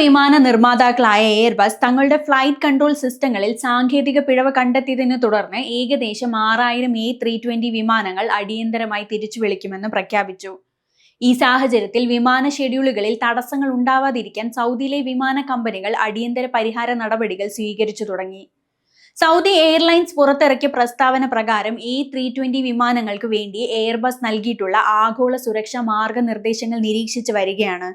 വിമാന നിർമ്മാതാക്കളായ എയർബസ് തങ്ങളുടെ ഫ്ലൈറ്റ് കൺട്രോൾ സിസ്റ്റങ്ങളിൽ സാങ്കേതിക പിഴവ് കണ്ടെത്തിയതിനെ തുടർന്ന് ഏകദേശം ആറായിരം എ ത്രീ ട്വന്റി വിമാനങ്ങൾ അടിയന്തരമായി തിരിച്ചു വിളിക്കുമെന്ന് പ്രഖ്യാപിച്ചു. ഈ സാഹചര്യത്തിൽ വിമാന ഷെഡ്യൂളുകളിൽ തടസ്സങ്ങൾ ഉണ്ടാവാതിരിക്കാൻ സൗദിയിലെ വിമാന കമ്പനികൾ അടിയന്തര പരിഹാര നടപടികൾ സ്വീകരിച്ചു തുടങ്ങി. സൗദി എയർലൈൻസ് പുറത്തിറക്കിയ പ്രസ്താവന പ്രകാരം എ ത്രീ ട്വന്റി വിമാനങ്ങൾക്ക് വേണ്ടി എയർബസ് നൽകിയിട്ടുള്ള ആഗോള സുരക്ഷാ മാർഗനിർദ്ദേശങ്ങൾ നിരീക്ഷിച്ചു വരികയാണ്.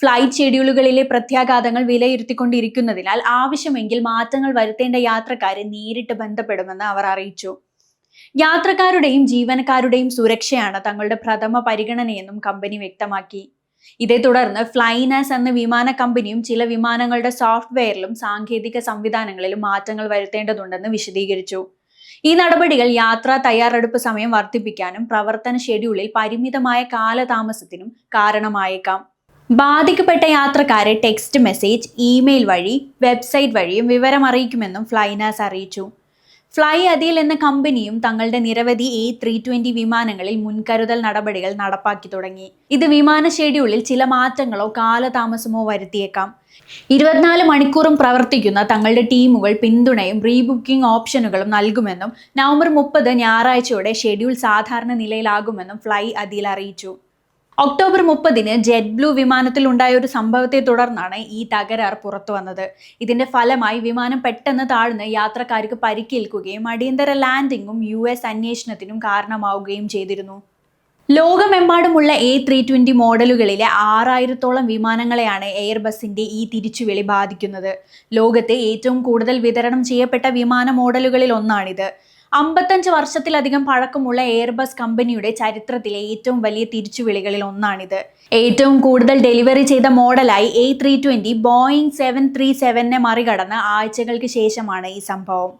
ഫ്ലൈറ്റ് ഷെഡ്യൂളുകളിലെ പ്രത്യാഘാതങ്ങൾ വിലയിരുത്തിക്കൊണ്ടിരിക്കുന്നതിനാൽ ആവശ്യമെങ്കിൽ മാറ്റങ്ങൾ വരുത്തേണ്ട യാത്രക്കാരെ നേരിട്ട് ബന്ധപ്പെടുമെന്ന് അവർ അറിയിച്ചു. യാത്രക്കാരുടെയും ജീവനക്കാരുടെയും സുരക്ഷയാണ് തങ്ങളുടെ പ്രഥമ പരിഗണനയെന്നും കമ്പനി വ്യക്തമാക്കി. ഇതേ തുടർന്ന് ഫ്ലൈനാസ് എന്ന വിമാന കമ്പനിയും ചില വിമാനങ്ങളുടെ സോഫ്റ്റ്വെയറിലും സാങ്കേതിക സംവിധാനങ്ങളിലും മാറ്റങ്ങൾ വരുത്തേണ്ടതുണ്ടെന്ന് വിശദീകരിച്ചു. ഈ നടപടികൾ യാത്രാ തയ്യാറെടുപ്പ് സമയം വർദ്ധിപ്പിക്കാനും പ്രവർത്തന ഷെഡ്യൂളിൽ പരിമിതമായ കാലതാമസത്തിനും കാരണമായേക്കാം. ബാധിക്കപ്പെട്ട യാത്രക്കാരെ ടെക്സ്റ്റ് മെസ്സേജ് ഇമെയിൽ വഴി വെബ്സൈറ്റ് വഴിയും വിവരം അറിയിക്കുമെന്നും ഫ്ലൈനാസ് അറിയിച്ചു. ഫ്ലൈ അതിൽ എന്ന കമ്പനിയും തങ്ങളുടെ നിരവധി എ ത്രീ ട്വന്റി വിമാനങ്ങളിൽ മുൻകരുതൽ നടപടികൾ നടപ്പാക്കി തുടങ്ങി. ഇത് വിമാന ഷെഡ്യൂളിൽ ചില മാറ്റങ്ങളോ കാലതാമസമോ വരുത്തിയേക്കാം. ഇരുപത്തിനാല് മണിക്കൂറും പ്രവർത്തിക്കുന്ന തങ്ങളുടെ ടീമുകൾ പിന്തുണയും റീബുക്കിംഗ് ഓപ്ഷനുകളും നൽകുമെന്നും നവംബർ മുപ്പത് ഞായറാഴ്ചയോടെ ഷെഡ്യൂൾ സാധാരണ നിലയിലാകുമെന്നും ഫ്ലൈ അതിൽ അറിയിച്ചു. ഒക്ടോബർ മുപ്പതിന് ജെറ്റ് ബ്ലൂ വിമാനത്തിൽ ഉണ്ടായ ഒരു സംഭവത്തെ തുടർന്നാണ് ഈ തകരാർ പുറത്തു വന്നത്. ഇതിന്റെ ഫലമായി വിമാനം പെട്ടെന്ന് താഴ്ന്ന് യാത്രക്കാർക്ക് പരിക്കേൽക്കുകയും അടിയന്തര ലാൻഡിങ്ങും യു എസ് അന്വേഷണത്തിനും കാരണമാവുകയും ചെയ്തിരുന്നു. ലോകമെമ്പാടുമുള്ള എ ത്രീ ട്വന്റി മോഡലുകളിലെ ആറായിരത്തോളം വിമാനങ്ങളെയാണ് എയർബസിന്റെ ഈ തിരിച്ചുവിളി ബാധിക്കുന്നത്. ലോകത്തെ ഏറ്റവും കൂടുതൽ വിതരണം ചെയ്യപ്പെട്ട വിമാന മോഡലുകളിൽ ഒന്നാണിത്. അമ്പത്തഞ്ച് വർഷത്തിലധികം പഴക്കമുള്ള എയർബസ് കമ്പനിയുടെ ചരിത്രത്തിലെ ഏറ്റവും വലിയ തിരിച്ചുവിളികളിൽ ഒന്നാണിത്. ഏറ്റവും കൂടുതൽ ഡെലിവറി ചെയ്ത മോഡലായി A three twenty Boeing seven three സെവനെ മറികടന്ന് ആഴ്ചകൾക്ക് ശേഷമാണ് ഈ സംഭവം.